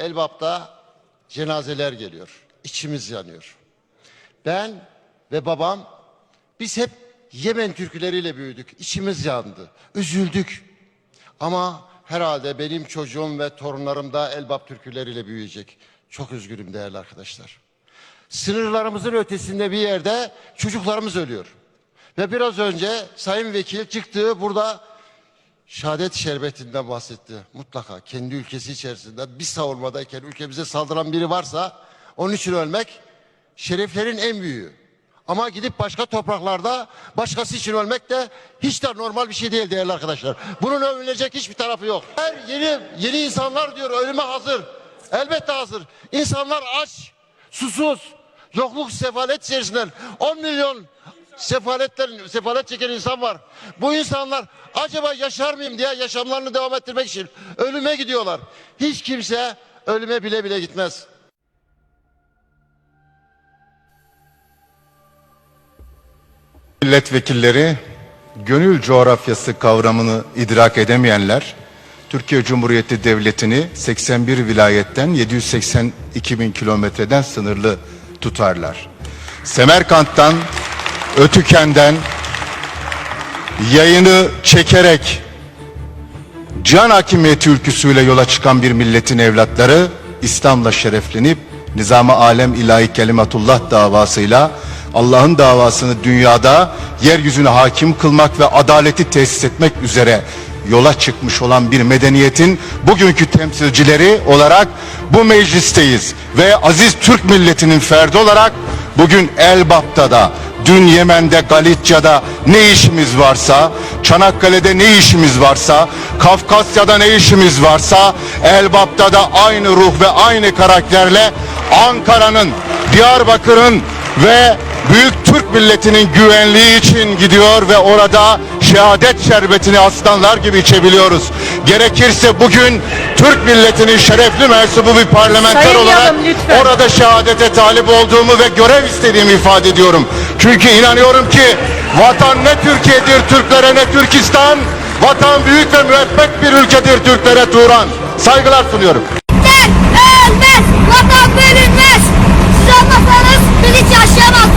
Elbap'ta cenazeler geliyor. İçimiz yanıyor. Ben ve babam biz hep Yemen türküleriyle büyüdük. İçimiz yandı. Üzüldük. Ama herhalde benim çocuğum ve torunlarım da Elbap türküleriyle büyüyecek. Çok üzgünüm değerli arkadaşlar. Sınırlarımızın ötesinde bir yerde çocuklarımız ölüyor. Ve biraz önce Sayın Vekil çıktığı burada şehadet şerbetinden bahsetti. Mutlaka kendi ülkesi içerisinde bir savunmadayken ülkemize saldıran biri varsa onun için ölmek şereflerin en büyüğü. Ama gidip başka topraklarda başkası için ölmek de hiç de normal bir şey değil değerli arkadaşlar. Bunun övünecek hiçbir tarafı yok. Her yeni yeni insanlar diyor ölüme hazır. Elbette hazır. İnsanlar aç, susuz, yokluk sefalet içerisinden 10 milyon sefaletten sefalet çeken insan var. Bu insanlar acaba yaşar mıyım diye yaşamlarını devam ettirmek için ölüme gidiyorlar. Hiç kimse ölüme bile bile gitmez. Milletvekilleri, gönül coğrafyası kavramını idrak edemeyenler, Türkiye Cumhuriyeti Devleti'ni 81 vilayetten 782 bin kilometreden sınırlı tutarlar. Semerkant'tan, Ötüken'den yayını çekerek can hakimiyeti ülküsüyle yola çıkan bir milletin evlatları İslam'la şereflenip Nizam-ı Alem İlahi Kelimatullah davasıyla Allah'ın davasını dünyada yeryüzüne hakim kılmak ve adaleti tesis etmek üzere yola çıkmış olan bir medeniyetin bugünkü temsilcileri olarak bu meclisteyiz. Ve aziz Türk milletinin ferdi olarak bugün Elbap'ta da dün Yemen'de Galicia'da ne işimiz varsa Çanakkale'de ne işimiz varsa Kafkasya'da ne işimiz varsa Elbap'ta da aynı ruh ve aynı karakterle Ankara'nın Diyarbakır'ın ve büyük Türk milletinin güvenliği için gidiyor ve orada şehadet şerbetini aslanlar gibi içebiliyoruz. Gerekirse bugün Türk milletinin şerefli mensubu bir parlamenter Sayın olarak Yalım, lütfen. orada şehadete talip olduğumu ve görev istediğimi ifade ediyorum. Çünkü inanıyorum ki vatan ne Türkiye'dir Türklere ne Türkistan. Vatan büyük ve müebbet bir ülkedir Türklere Turan. Saygılar sunuyorum. ölmez, vatan bölünmez. Siz olmasanız biz hiç yaşayamazdık.